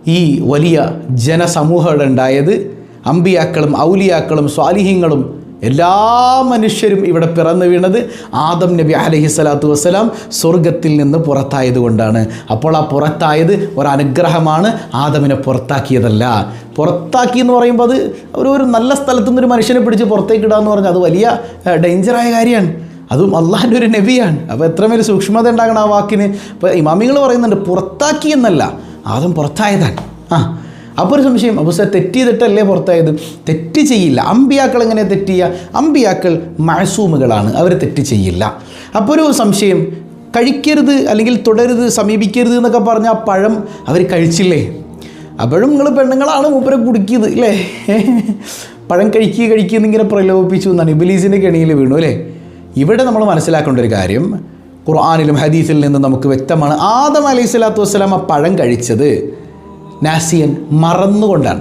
ഈ വലിയ ജനസമൂഹം ഉണ്ടായത് അമ്പിയാക്കളും ഔലിയാക്കളും സ്വാലിഹ്യങ്ങളും എല്ലാ മനുഷ്യരും ഇവിടെ പിറന്നു വീണത് ആദം നബി അലഹി സ്വലാത്തു വസ്സലാം സ്വർഗത്തിൽ നിന്ന് പുറത്തായതുകൊണ്ടാണ്. അപ്പോൾ ആ പുറത്തായത് ഒരനുഗ്രഹമാണ് ആദമിനെ പുറത്താക്കിയതല്ല. പുറത്താക്കി എന്ന് പറയുമ്പോൾ അത് ഒരു ഒരു നല്ല സ്ഥലത്തു നിന്നൊരു മനുഷ്യനെ പിടിച്ച് പുറത്തേക്ക് ഇടുക എന്ന് പറഞ്ഞാൽ അത് വലിയ ഡേഞ്ചറായ കാര്യമാണ്. അതും അള്ളാഹിന്റെ ഒരു നബിയാണ്. അപ്പോൾ എത്രമേൽ സൂക്ഷ്മത ഉണ്ടാകണം ആ വാക്കിന്? ഇപ്പോൾ ഇമാമികൾ പറയുന്നുണ്ട് പുറത്താക്കി എന്നല്ല ആദം പുറത്തായതാണ്. ആ അപ്പോൾ ഒരു സംശയം അപ്പോൾ സാർ തെറ്റ് ചെയ്തിട്ടല്ലേ പുറത്തായത്? തെറ്റ് ചെയ്യില്ല. അമ്പിയാക്കൾ എങ്ങനെ തെറ്റ് ചെയ്യുക? അമ്പിയാക്കൾ മഴസൂമുകളാണ് അവർ തെറ്റ് ചെയ്യില്ല. അപ്പോൾ ഒരു സംശയം കഴിക്കരുത് അല്ലെങ്കിൽ തുടരുത് സമീപിക്കരുത് എന്നൊക്കെ പറഞ്ഞാൽ പഴം അവർ കഴിച്ചില്ലേ? അപ്പോഴും നിങ്ങൾ പെണ്ണുങ്ങളാണ് മൂപ്പരെ കുടിക്കിയത് അല്ലേ പഴം കഴിക്കുക കഴിക്കുക എന്നിങ്ങനെ പ്രലോഭിപ്പിച്ചു എന്നാണ്. ഇബിലീസിന്റെ കെണിയിൽ വീണു അല്ലേ ഇവിടെ നമ്മൾ മനസ്സിലാക്കേണ്ട ഒരു കാര്യം ഖുർആാനിലും ഹദീസിൽ നിന്ന് നമുക്ക് വ്യക്തമാണ്. ആദം അലൈഹി സ്വലാത്തു വസ്സലാം ആ പഴം കഴിച്ചത് നാസിയൻ മറന്നുകൊണ്ടാണ്.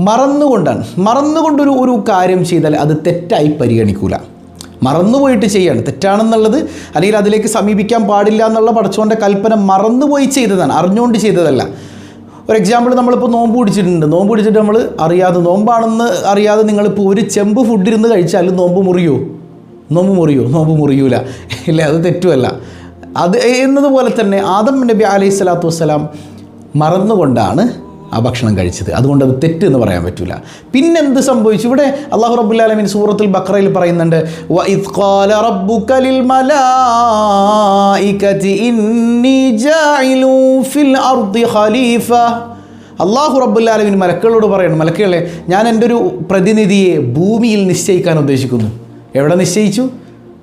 മറന്നുകൊണ്ടാണ്. മറന്നുകൊണ്ടൊരു ഒരു കാര്യം ചെയ്താൽ അത് തെറ്റായി പരിഗണിക്കൂല. മറന്നുപോയിട്ട് ചെയ്യാണ്. തെറ്റാണെന്നുള്ളത് അല്ലെങ്കിൽ അതിലേക്ക് സമീപിക്കാൻ പാടില്ല എന്നുള്ള പടച്ചോന്റെ കൽപ്പന മറന്നുപോയി ചെയ്തതാണ്. അറിഞ്ഞുകൊണ്ട് ചെയ്തതല്ല. ഒരു എക്സാമ്പിൾ നമ്മളിപ്പോൾ നോമ്പ് പിടിച്ചിട്ടുണ്ട്. നോമ്പ് പിടിച്ചിട്ട് നമ്മൾ അറിയാതെ നോമ്പാണെന്ന് അറിയാതെ നിങ്ങളിപ്പോൾ ഒരു ചെമ്പ് ഫുഡ് ഇരുന്ന് കഴിച്ചാലും നോമ്പ് മുറിയോ? നോമ്പ് മുറിയോ? നോമ്പ് മുറിയൂല. ഇല്ല അത് തെറ്റുമല്ല അത് എന്നതുപോലെ തന്നെ ആദം നബി അലൈഹി സ്വലാത്തു വസ്സലാം മറന്നുകൊണ്ടാണ് ആ ഭക്ഷണം കഴിച്ചത്. അതുകൊണ്ട് അത് തെറ്റ് എന്ന് പറയാൻ പറ്റില്ല പിന്നെ എന്ത് സംഭവിച്ചു? ഇവിടെ അള്ളാഹു റബുല്ലാലമിൻ സൂറത്തുൽ ബക്രയിൽ പറയുന്നുണ്ട് "വഇദ് ഖാല റബ്ബുക ലിൽ മലായികതി ഇന്നി ജാഇലു ഫിൽ അർദി ഖലീഫ. അള്ളാഹു റബുല്ലാലമിൻ മലക്കുകളോട് പറയണം മലക്കുകളെ ഞാൻ എന്റെ ഒരു പ്രതിനിധിയെ ഭൂമിയിൽ നിശ്ചയിക്കാൻ ഉദ്ദേശിക്കുന്നു. എവിടെ നിശ്ചയിച്ചു?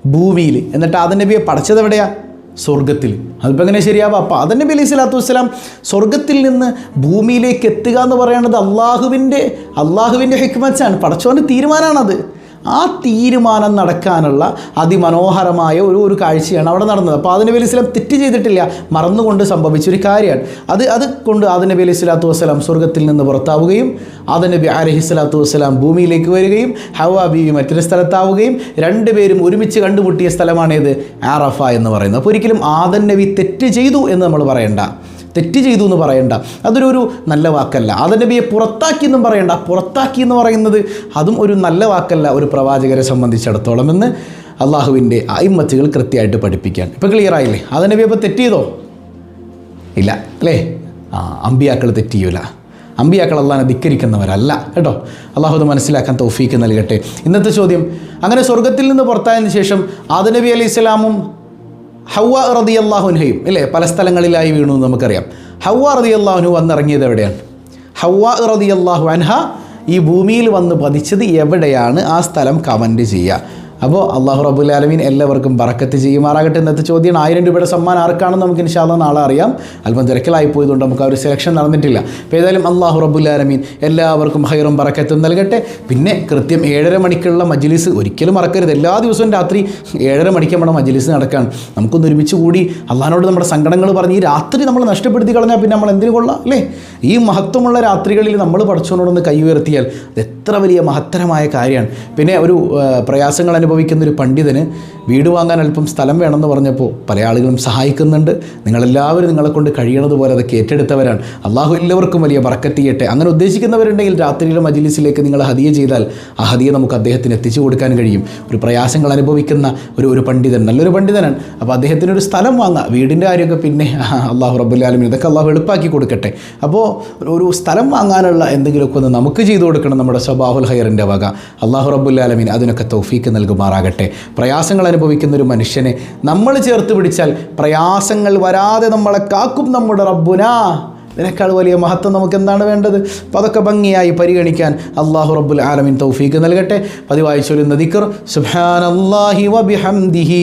ഭൂമിയിൽ. എന്നിട്ട് ആദ നബിയെ പഠിച്ചത് എവിടെയാ? സ്വർഗത്തിൽ അതിപ്പോൾ എങ്ങനെ ശരിയാവാം? അപ്പോൾ അതന്നെ അലൈഹി സ്വലാത്തു വസ്സലാം സ്വർഗത്തിൽ നിന്ന് ഭൂമിയിലേക്ക് എത്തുക എന്ന് പറയുന്നത് അള്ളാഹുവിന്റെ അള്ളാഹുവിന്റെ ഹിക്മച്ചാണ് പടച്ചോന്റെ തീരുമാനമാണത്. ആ തീരുമാനം നടക്കാനുള്ള അതിമനോഹരമായ ഒരു ഒരു കാഴ്ചയാണ് അവിടെ നടന്നത്. അപ്പോൾ അതിനബി നബി അലൈഹി സ്വലാം തെറ്റ് ചെയ്തിട്ടില്ല. മറന്നുകൊണ്ട് സംഭവിച്ചൊരു കാര്യമാണ്. അത് അത് കൊണ്ട് ആദം നബി അലൈഹി സ്വലാത്തു വസ്സലാം സ്വർഗത്തിൽ നിന്ന് പുറത്താവുകയും ആദം അലഹി അലൈഹി സ്വലാത്തു വസ്സലാം ഭൂമിയിലേക്ക് വരികയും ഹവ ബീവി മറ്റൊരു സ്ഥലത്താവുകയും രണ്ടുപേരും ഒരുമിച്ച് കണ്ടുമുട്ടിയ സ്ഥലമാണേത് ആറഫ എന്ന് പറയുന്നത്. അപ്പോൾ ഒരിക്കലും ആദൻ നബി തെറ്റ് ചെയ്തു എന്ന് നമ്മൾ പറയണ്ട. തെറ്റ് ചെയ്തു എന്ന് പറയണ്ട. അതൊരു ഒരു നല്ല വാക്കല്ല. ആദം നബിയെ പുറത്താക്കി എന്നും പറയണ്ട. പുറത്താക്കി എന്ന് പറയുന്നത് അതും ഒരു നല്ല വാക്കല്ല ഒരു പ്രവാചകരെ സംബന്ധിച്ചിടത്തോളം എന്ന് അള്ളാഹുവിന്റെ അയിമത്തുകൾ കൃത്യമായിട്ട് പഠിപ്പിക്കാൻ. ഇപ്പോൾ ക്ലിയർ ആയില്ലേ? ആദം നബി അപ്പോൾ തെറ്റ് ചെയ്തോ? ഇല്ല അല്ലേ? ആ അമ്പിയാക്കൾ തെറ്റ് ചെയ്യൂല. അമ്പിയാക്കൾ അള്ളാഹിനെ ധിക്കരിക്കുന്നവരല്ല കേട്ടോ? അള്ളാഹു അത് മനസ്സിലാക്കാൻ തൗഫീക്ക് നൽകട്ടെ. ഇന്നത്തെ ചോദ്യം അങ്ങനെ സ്വർഗത്തിൽ നിന്ന് പുറത്തായതിനു ശേഷം ആദനബി അലൈഹി സ്വലാമും ഹൗവ റതി അള്ളാഹുൻഹയും അല്ലേ പല സ്ഥലങ്ങളിലായി വീണു എന്ന് നമുക്കറിയാം. ഹൗവ റതി അള്ളാഹുനു വന്നിറങ്ങിയത് എവിടെയാണ്? ഹൗവ റതി അള്ളാഹു അൻഹ ഈ ഭൂമിയിൽ വന്ന് പതിച്ചത് എവിടെയാണ്? ആ സ്ഥലം കമന്റ് ചെയ്യുക. അപ്പോൾ അള്ളാഹു റബുൽ ആലമീൻ എല്ലാവർക്കും ബറക്കത്ത് ചെയ്യുമാറാകട്ടെ ഇന്നത്തെ ചോദ്യമാണ്. ആയിരം രൂപയുടെ സമ്മാനം ആർക്കാണെന്ന് നമുക്ക് ഇൻഷാല്ല നാളെ അറിയാം. അല്പം തിരക്കിലായി പോയതുകൊണ്ട് നമുക്ക് ആ ഒരു സെലക്ഷൻ നടന്നിട്ടില്ല. അപ്പോൾ ഏതായാലും അള്ളാഹു റബുൽ ആലമീൻ എല്ലാവർക്കും ഹൈറും ബറക്കത്തും നൽകട്ടെ. പിന്നെ കൃത്യം ഏഴര മണിക്കുള്ള മജ്ലിസ് ഒരിക്കലും മറക്കരുത്. എല്ലാ ദിവസവും രാത്രി ഏഴര മണിക്ക് നമ്മുടെ മജ്ലിസ് നടക്കുകയാണ് നമുക്കൊന്ന് ഒരുമിച്ച് കൂടി അള്ളഹാനോട് നമ്മുടെ സങ്കടങ്ങൾ പറഞ്ഞ് ഈ രാത്രി നമ്മൾ നഷ്ടപ്പെടുത്തി കളഞ്ഞാൽ പിന്നെ നമ്മൾ എന്തിനു കൊള്ളാം അല്ലേ? ഈ മഹത്വമുള്ള രാത്രികളിൽ നമ്മൾ പഠിച്ചവനോടൊന്ന് കൈ ഉയർത്തിയാൽ അത് എത്ര വലിയ മഹത്തരമായ കാര്യമാണ്. പിന്നെ ഒരു പ്രയാസങ്ങൾ അനുഭവിക്കുന്ന ഒരു പണ്ഡിതന് വീട് വാങ്ങാൻ അല്പം സ്ഥലം വേണമെന്ന് പറഞ്ഞപ്പോൾ പല ആളുകളും സഹായിക്കുന്നുണ്ട്. നിങ്ങളെല്ലാവരും നിങ്ങളെ കൊണ്ട് കഴിയണത് പോലെ അതൊക്കെ ഏറ്റെടുത്തവരാണ്. അള്ളാഹു എല്ലാവർക്കും വലിയ ബറക്കറ്റ് ചെയ്യട്ടെ അങ്ങനെ ഉദ്ദേശിക്കുന്നവരുണ്ടെങ്കിൽ രാത്രിയിലെ മജിലിസിലേക്ക് നിങ്ങൾ ഹദിയ ചെയ്താൽ ആ ഹതിയെ നമുക്ക് അദ്ദേഹത്തിന് എത്തിച്ചു കൊടുക്കാൻ കഴിയും. ഒരു പ്രയാസങ്ങൾ അനുഭവിക്കുന്ന ഒരു ഒരു പണ്ഡിതൻ നല്ലൊരു പണ്ഡിതനാണ്. അപ്പോൾ അദ്ദേഹത്തിന് ഒരു സ്ഥലം വാങ്ങാം. വീടിന്റെ കാര്യമൊക്കെ പിന്നെ അള്ളാഹു റബ്ബുല്ലാലും ഇതൊക്കെ അള്ളാഹു എളുപ്പാക്കി കൊടുക്കട്ടെ. അപ്പോൾ ഒരു സ്ഥലം വാങ്ങാനുള്ള എന്തെങ്കിലുമൊക്കെ ഒന്ന് നമുക്ക് ചെയ്തു കൊടുക്കണം നമ്മുടെ സ്വബാഹുൽ ഹൈറിന്റെ വക. അള്ളാഹു റബ്ബുല്ലാലമീൻ അതിനൊക്കെ തൗഫീക്ക് നൽകുമാറാകട്ടെ പ്രയാസങ്ങൾ അനുഭവിക്കുന്ന ഒരു മനുഷ്യനെ നമ്മൾ ചേർത്ത് പിടിച്ചാൽ പ്രയാസങ്ങൾ വരാതെ നമ്മളെ കാക്കും നമ്മുടെ റബ്ബുനാ. ഇതിനേക്കാൾ വലിയ മഹത്വം നമുക്ക് എന്താണ് വേണ്ടത്? അപ്പോൾ അതൊക്കെ ഭംഗിയായി പരിഗണിക്കാൻ അള്ളാഹു റബ്ബുൽ ആലമിൻ തൗഫീക്ക് നൽകട്ടെ. പതിവായി ചൊല്ലുന്ന ദിക്കർ സുബ്ഹാനല്ലാഹി വബിഹംദിഹി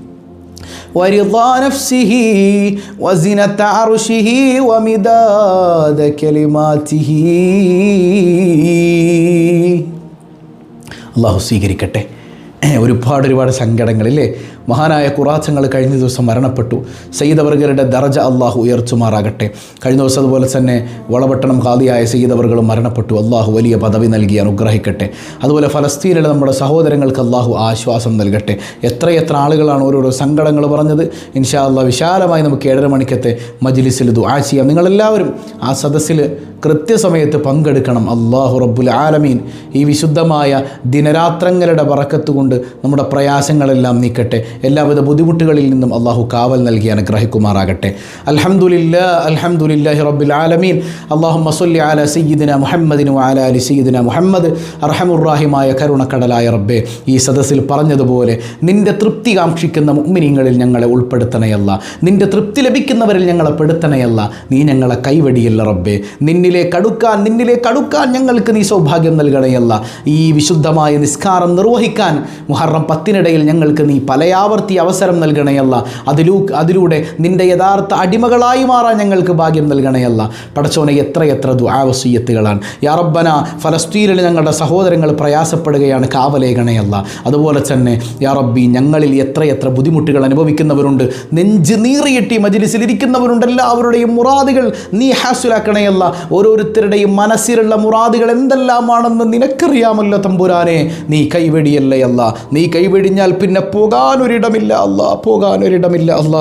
ورضا نفسه وزنة عرشه ومداد كلماته അള്ളാഹു സ്വീകരിക്കട്ടെ ഒരുപാട് ഒരുപാട് സങ്കടങ്ങളില്ലേ മഹാനായ കുറാച്ചങ്ങൾ കഴിഞ്ഞ ദിവസം മരണപ്പെട്ടു. സയ്യിദവർഗരുടെ ദർജ അള്ളാഹു ഉയർച്ചുമാറാകട്ടെ കഴിഞ്ഞ ദിവസം അതുപോലെ തന്നെ വളപട്ടണം ഖാദിയായ സയ്യിദവർഗളും മരണപ്പെട്ടു. അള്ളാഹു വലിയ പദവി നൽകി അനുഗ്രഹിക്കട്ടെ. അതുപോലെ ഫലസ്തീനിലെ നമ്മുടെ സഹോദരങ്ങൾക്ക് അള്ളാഹു ആശ്വാസം നൽകട്ടെ. എത്രയെത്ര ആളുകളാണ് ഓരോരോ സങ്കടങ്ങൾ പറഞ്ഞത്. ഇൻഷാ അള്ളാഹ് വിശാലമായി നമുക്ക് ഏഴര മണിക്കത്തെ മജ്ലിസിൽ ദുആ ചെയ്യാം. നിങ്ങളെല്ലാവരും ആ സദസ്സിൽ കൃത്യസമയത്ത് പങ്കെടുക്കണം. അള്ളാഹു റബ്ബുൽ ആലമീൻ ഈ വിശുദ്ധമായ ദിനരാത്രങ്ങളുടെ പറക്കത്തുകൊണ്ട് നമ്മുടെ പ്രയാസങ്ങളെല്ലാം നീക്കട്ടെ. എല്ലാവിധ ബുദ്ധിമുട്ടുകളിൽ നിന്നും അള്ളാഹു കാവൽ നൽകി അനുഗ്രഹിക്കുമാറാകട്ടെ. അലഹമുല്ല അൽഹംദുലില്ലാഹി റബ്ബിൽ ആലമീൻ. അള്ളാഹു മസുല്ലി ആല സയ്യിദിന മുഹമ്മദിനു ആല അലി സയ്യിദിന മുഹമ്മദ്. അർഹമുറാഹിമായ കരുണക്കടലായ റബ്ബെ ഈ സദസ്സിൽ പറഞ്ഞതുപോലെ നിന്റെ തൃപ്തി കാക്ഷിക്കുന്ന മുഅ്മിനീങ്ങളിൽ ഞങ്ങളെ ഉൾപ്പെടുത്തണയല്ല. നിന്റെ തൃപ്തി ലഭിക്കുന്നവരിൽ ഞങ്ങളെ പെടുത്തണയല്ല. നീ ഞങ്ങളെ കൈവടിയല്ല റബ്ബെ. നിന്നിലെ കടുക്കാൻ നിന്നിലെ കടുക്കാൻ ഞങ്ങൾക്ക് നീ സൗഭാഗ്യം നൽകണയല്ല. ഈ വിശുദ്ധമായ നിസ്കാരം നിർവഹിക്കാൻ മുഹറം പത്തിനിടയിൽ ഞങ്ങൾക്ക് നീ പലയാവർത്തി അവസരം നൽകണയല്ല അതിലൂ അതിലൂടെ നിന്റെ യഥാർത്ഥ അടിമകളായി മാറാൻ ഞങ്ങൾക്ക് ഭാഗ്യം നൽകണയല്ല പടച്ചോനെ എത്രയെത്ര ദുആവസീയത്തുകളാണ് യാ റബ്ബന ഫലസ്തീനിൽ ഞങ്ങളുടെ സഹോദരങ്ങൾ പ്രയാസപ്പെടുകയാണ് കാവലേഖണയല്ല അതുപോലെ തന്നെ യാ റബ്ബി ഞങ്ങളിൽ എത്രയെത്ര ബുദ്ധിമുട്ടുകൾ അനുഭവിക്കുന്നവരുണ്ട്. നെഞ്ച് നീറിയിട്ട് മജിലിസിൽ ഇരിക്കുന്നവരുണ്ട് എല്ലാവരുടെയും മുറാദുകൾ നീ ഹാസുലാക്കണയല്ല ഓരോരുത്തരുടെയും മനസ്സിലുള്ള മുറാദുകൾ എന്തെല്ലാമാണെന്ന് നിനക്കറിയാമല്ലോ തമ്പുരാനെ. നീ കൈവെടിയല്ലേ അല്ല. നീ കൈവെടിഞ്ഞാൽ പിന്നെ പോകാനൊരിടമില്ല അല്ല പോകാനൊരിടമില്ല അല്ല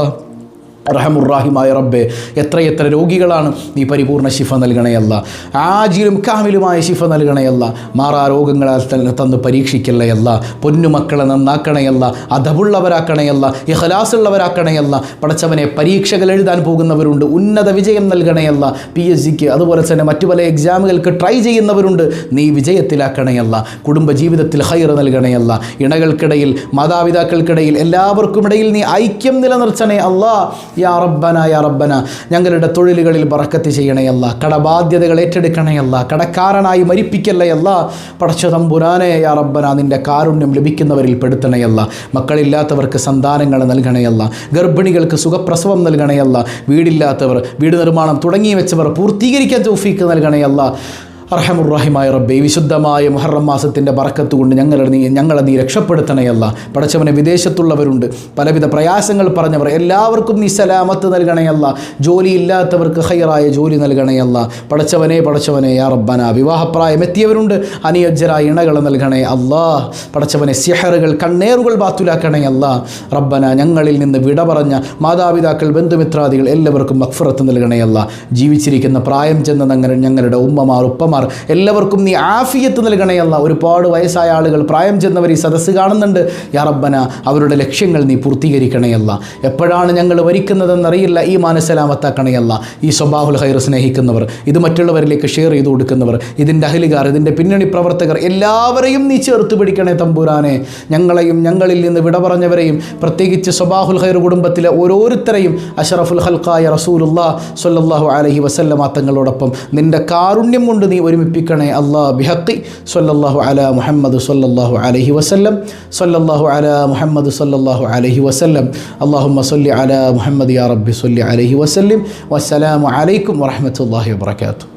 റഹമുറാഹിമായ റബ്ബെ എത്രയെത്ര രോഗികളാണ് നീ പരിപൂർണ ശിഫ നൽകണയല്ല ആജിലും കാമിലുമായ ശിഫ നൽകണയല്ല മാറാ രോഗങ്ങളാൽ തന്നെ തന്ന് പരീക്ഷിക്കല്ലയല്ല പൊന്നുമക്കളെ നന്നാക്കണയല്ല അധവുള്ളവരാക്കണയല്ല ഇഹലാസുള്ളവരാക്കണയല്ല പടച്ചവനെ പരീക്ഷകൾ എഴുതാൻ പോകുന്നവരുണ്ട്. ഉന്നത വിജയം നൽകണയല്ല പി എസ് സിക്ക് അതുപോലെ തന്നെ മറ്റു പല എക്സാമുകൾക്ക് ട്രൈ ചെയ്യുന്നവരുണ്ട്. നീ വിജയത്തിലാക്കണയല്ല കുടുംബജീവിതത്തിൽ ഹൈർ നൽകണയല്ല ഇണകൾക്കിടയിൽ മാതാപിതാക്കൾക്കിടയിൽ എല്ലാവർക്കും ഇടയിൽ നീ ഐക്യം നിലനിർത്തണേ അല്ലാ. യാ റബ്ബന യാ റബ്ബന. ഞങ്ങളുടെ തൊഴിലുകളിൽ ബറക്കത്ത് ചെയ്യണയല്ല കടബാധ്യതകൾ ഏറ്റെടുക്കണയല്ല കടക്കാരനായി മരിപ്പിക്കല്ലയല്ല പടച്ച തമ്പുരാനെ യാ റബ്ബന നിന്റെ കാരുണ്യം ലഭിക്കുന്നവരിൽ പെടുത്തണയല്ല മക്കളില്ലാത്തവർക്ക് സന്താനങ്ങൾ നൽകണയല്ല ഗർഭിണികൾക്ക് സുഖപ്രസവം നൽകണയല്ല വീടില്ലാത്തവർ വീട് നിർമ്മാണം തുടങ്ങി വെച്ചവർ പൂർത്തീകരിക്കാൻ തോഫീക്ക് നൽകണയല്ല അർഹമുറാഹിമായ റബ്ബെ വിശുദ്ധമായ മുഹറം മാസത്തിന്റെ ബറക്കത്ത് കൊണ്ട് ഞങ്ങളെ നീ ഞങ്ങളെ നീ രക്ഷപ്പെടുത്തണയല്ല പടച്ചവനെ വിദേശത്തുള്ളവരുണ്ട്. പലവിധ പ്രയാസങ്ങൾ പറഞ്ഞവർ എല്ലാവർക്കും നീ സലാമത്ത് നൽകണയല്ല ജോലിയില്ലാത്തവർക്ക് ഹയറായ ജോലി നൽകണയല്ല പടച്ചവനെ പടച്ചവനെ യാ റബ്ബന. വിവാഹപ്രായം എത്തിയവരുണ്ട്. അനുയോജ്യരായ ഇണകൾ നൽകണേ അല്ലാ. പടച്ചവനെ സിഹറുകൾ കണ്ണേറുകൾ ബാത്തുലാക്കണയല്ല റബ്ബന ഞങ്ങളിൽ നിന്ന് വിട പറഞ്ഞ മാതാപിതാക്കൾ ബന്ധുമിത്രാദികൾ എല്ലാവർക്കും മക്ഫറത്ത് നൽകണയല്ല ജീവിച്ചിരിക്കുന്ന പ്രായം ചെന്ന ഞങ്ങളുടെ ഉമ്മമാർ ഉപ്പമാർ എല്ലാവർക്കും നീ ആഫിയത്ത് നൽകണേ എന്ന ഒരുപാട് വയസ്സായ ആളുകൾ പ്രായം ചെന്നവർ ഈ സദസ്സ് കാണുന്നുണ്ട്. യാറബ്ബന അവരുടെ ലക്ഷ്യങ്ങൾ നീ പൂർത്തീകരിക്കണയല്ല എപ്പോഴാണ് ഞങ്ങൾ വരിക്കുന്നതെന്നറിയില്ല ഈ മാനസലാമത്താക്കണയല്ല ഈ സ്വഭാവുൽ ഹൈർ സ്നേഹിക്കുന്നവർ ഇത് മറ്റുള്ളവരിലേക്ക് ഷെയർ ചെയ്ത് കൊടുക്കുന്നവർ ഇതിന്റെ അഹലുകാർ ഇതിന്റെ പിന്നണി പ്രവർത്തകർ എല്ലാവരെയും നീ ചേർത്ത് പിടിക്കണേ തമ്പൂരാനെ. ഞങ്ങളെയും ഞങ്ങളിൽ നിന്ന് വിട പറഞ്ഞവരെയും പ്രത്യേകിച്ച് സ്വബാഹുൽ ഹൈർ കുടുംബത്തിലെ ഓരോരുത്തരെയും അഷറഫുൽ ഹൽക്കായ റസൂലുല്ലാ സൊല്ലാഹു അലഹി വസല്ലമ തങ്ങളോടൊപ്പം. നിന്റെ കാരുണ്യം കൊണ്ട് നീ ഒരുമിപ്പിക്കണേ അല്ലാ ബിഹക്കി സൊല്ലാഹു അല മുഹമ്മദ് സൊല്ലാഹു അലഹി വസല്ലം. സൊല്ലാഹു അല മുഹമ്മദ് സൊല്ലാഹു അലഹി വസല്ലം. അള്ളാഹുമ്മ സൊല്ലി അല മുഹമ്മദ് യാ റബ്ബി സൊല്ലി അലഹി വസല്ലിം. വസ്സലാമു അലൈക്കും വറഹമത്തല്ലാഹി വാത്തു